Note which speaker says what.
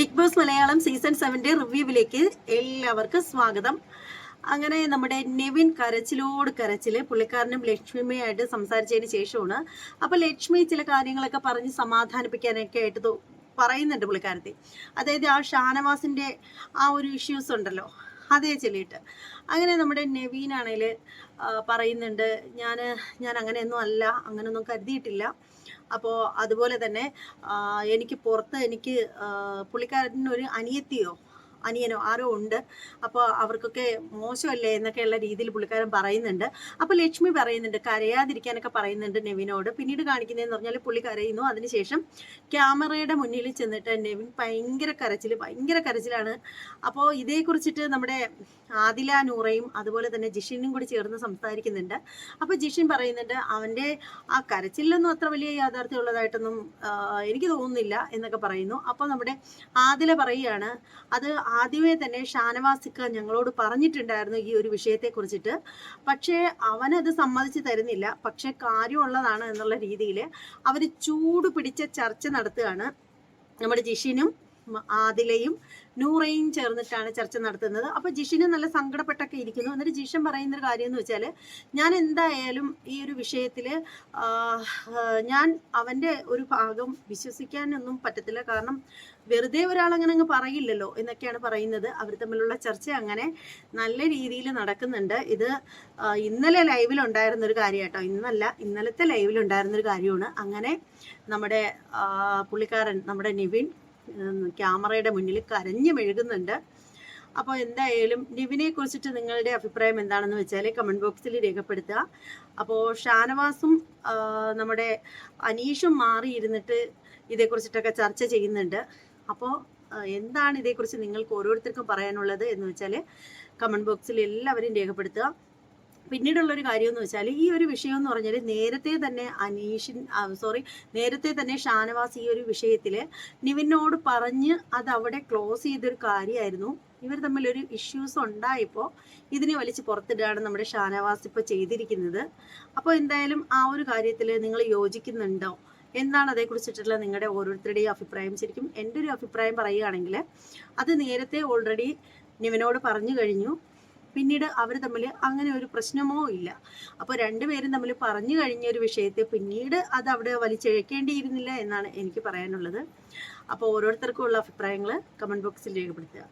Speaker 1: Big boss Malayalam season സെവന്റെ റിവ്യൂവിലേക്ക് എല്ലാവർക്കും സ്വാഗതം. അങ്ങനെ നമ്മുടെ നെവിൻ കരച്ചിലോട് കരച്ചിൽ പുള്ളിക്കാരനും ലക്ഷ്മിയുമായിട്ട് സംസാരിച്ചതിന് ശേഷമാണ്. അപ്പൊ ലക്ഷ്മി ചില കാര്യങ്ങളൊക്കെ പറഞ്ഞ് സമാധാനിപ്പിക്കാനൊക്കെ ആയിട്ട് പറയുന്നുണ്ട് പുള്ളിക്കാരത്തെ. അതായത് ആ ഷാനവാസിന്റെ ആ ഒരു ഇഷ്യൂസ് ഉണ്ടല്ലോ അതേ ചൊല്ലിയിട്ട്. അങ്ങനെ നമ്മുടെ നെവീനാണെങ്കിൽ പറയുന്നുണ്ട് ഞാൻ ഞാൻ അങ്ങനെയൊന്നും അല്ല അങ്ങനെയൊന്നും കരുതിയിട്ടില്ല. അപ്പോൾ അതുപോലെ തന്നെ എനിക്ക് പുറത്ത് എനിക്ക് പുള്ളിക്കാരനൊരു അനിയത്തിയോ അനിയനോ ആരോ ഉണ്ട്. അപ്പോൾ അവർക്കൊക്കെ മോശമല്ലേ എന്നൊക്കെയുള്ള രീതിയിൽ പുള്ളിക്കാരൻ പറയുന്നുണ്ട്. അപ്പോൾ ലക്ഷ്മി പറയുന്നുണ്ട് കരയാതിരിക്കാനൊക്കെ പറയുന്നുണ്ട് നെവിനോട്. പിന്നീട് കാണിക്കുന്നതെന്ന് പറഞ്ഞാൽ പുള്ളി കരയുന്നു. അതിനുശേഷം ക്യാമറയുടെ മുന്നിൽ ചെന്നിട്ട് നെവിൻ ഭയങ്കര കരച്ചിൽ ഭയങ്കര കരച്ചിലാണ്. അപ്പോൾ ഇതേക്കുറിച്ചിട്ട് നമ്മുടെ ആദില നൂറയും അതുപോലെ തന്നെ ജിഷിനും കൂടി ചേർന്ന് സംസാരിക്കുന്നുണ്ട്. അപ്പോൾ ജിഷിൻ പറയുന്നുണ്ട് അവന്റെ ആ കരച്ചിലൊന്നും അത്ര വലിയ യാഥാർത്ഥ്യമുള്ളതായിട്ടൊന്നും എനിക്ക് തോന്നുന്നില്ല എന്നൊക്കെ പറയുന്നു. അപ്പോൾ നമ്മുടെ ആദില പറയുകയാണ് അത് ആദ്യമേ തന്നെ ഷാനവാസിക്ക ഞങ്ങളോട് പറഞ്ഞിട്ടുണ്ടായിരുന്നു ഈ ഒരു വിഷയത്തെ കുറിച്ചിട്ട് പക്ഷേ അവനത് സമ്മതിച്ച് തരുന്നില്ല. പക്ഷെ കാര്യമുള്ളതാണ് എന്നുള്ള രീതിയിൽ അവർ ചൂട് പിടിച്ച ചർച്ച നടത്തുകയാണ്. നമ്മുടെ ജിഷിനും ആദിലയും നൂറയും ചേർന്നിട്ടാണ് ചർച്ച നടത്തുന്നത്. അപ്പൊ ജിഷിന് നല്ല സങ്കടപ്പെട്ടൊക്കെ ഇരിക്കുന്നു. എന്നിട്ട് ജിഷൻ പറയുന്ന ഒരു കാര്യം എന്ന് വെച്ചാൽ ഞാൻ എന്തായാലും ഈ ഒരു ആ, ഞാൻ അവന്റെ ഒരു ഭാഗം വിശ്വസിക്കാനൊന്നും പറ്റത്തില്ല. കാരണം വെറുതെ ഒരാൾ അങ്ങനെ അങ്ങ് പറയില്ലല്ലോ എന്നൊക്കെയാണ് പറയുന്നത്. അവർ തമ്മിലുള്ള ചർച്ച അങ്ങനെ നല്ല രീതിയിൽ നടക്കുന്നുണ്ട്. ഇത് ഇന്നലെ ഒരു കാര്യം കേട്ടോ ഇന്നല്ല ഇന്നലത്തെ ഒരു കാര്യമാണ്. അങ്ങനെ നമ്മുടെ പുള്ളിക്കാരൻ നമ്മുടെ നിവിൻ ക്യാമറയുടെ മുന്നിൽ കരഞ്ഞു മെഴുകുന്നുണ്ട്. അപ്പോൾ എന്തായാലും നിവിനെ കുറിച്ചിട്ട് നിങ്ങളുടെ അഭിപ്രായം എന്താണെന്ന് വെച്ചാൽ കമന്റ് ബോക്സിൽ രേഖപ്പെടുത്തുക. അപ്പോൾ ഷാനവാസും നമ്മുടെ അനീഷും മാറിയിരുന്നിട്ട് ഇതേക്കുറിച്ചിട്ടൊക്കെ ചർച്ച ചെയ്യുന്നുണ്ട്. അപ്പോൾ എന്താണ് ഇതേക്കുറിച്ച് നിങ്ങൾക്ക് ഓരോരുത്തർക്കും പറയാനുള്ളത് എന്ന് വെച്ചാൽ കമന്റ് ബോക്സിൽ എല്ലാവരും രേഖപ്പെടുത്തുക. പിന്നീടുള്ള ഒരു കാര്യം എന്ന് വെച്ചാൽ ഈ ഒരു വിഷയം എന്ന് പറഞ്ഞാൽ നേരത്തെ തന്നെ അനീഷിൻ സോറി നേരത്തെ തന്നെ ഷാനവാസ് ഈ ഒരു വിഷയത്തിൽ നിവിനോട് പറഞ്ഞ് അത് അവിടെ ക്ലോസ് ചെയ്തൊരു കാര്യമായിരുന്നു. ഇവർ തമ്മിൽ ഒരു ഇഷ്യൂസ് ഉണ്ടായപ്പോൾ ഇതിനെ വലിച്ച് പുറത്തിടുകയാണ് നമ്മുടെ ഷാനവാസ് ഇപ്പോൾ ചെയ്തിരിക്കുന്നത്. അപ്പോൾ എന്തായാലും ആ ഒരു കാര്യത്തിൽ നിങ്ങൾ യോജിക്കുന്നുണ്ടോ? എന്താണ് അതേക്കുറിച്ചിട്ടുള്ള നിങ്ങളുടെ ഓരോരുത്തരുടെയും അഭിപ്രായം. ശരിക്കും എന്റെ ഒരു അഭിപ്രായം പറയുകയാണെങ്കിൽ അത് നേരത്തെ ഓൾറെഡി നിവിനോട് പറഞ്ഞു കഴിഞ്ഞു. പിന്നീട് അവർ തമ്മിൽ അങ്ങനെ ഒരു പ്രശ്നമോ ഇല്ല. അപ്പോൾ രണ്ടുപേരും തമ്മിൽ പറഞ്ഞു കഴിഞ്ഞ ഒരു വിഷയത്തെ പിന്നീട് അത് അവിടെ വലിച്ചഴക്കേണ്ടിയിരുന്നില്ല എന്നാണ് എനിക്ക് പറയാനുള്ളത്. അപ്പോൾ ഓരോരുത്തർക്കും ഉള്ള അഭിപ്രായങ്ങൾ കമന്റ് ബോക്സിൽ രേഖപ്പെടുത്തുക.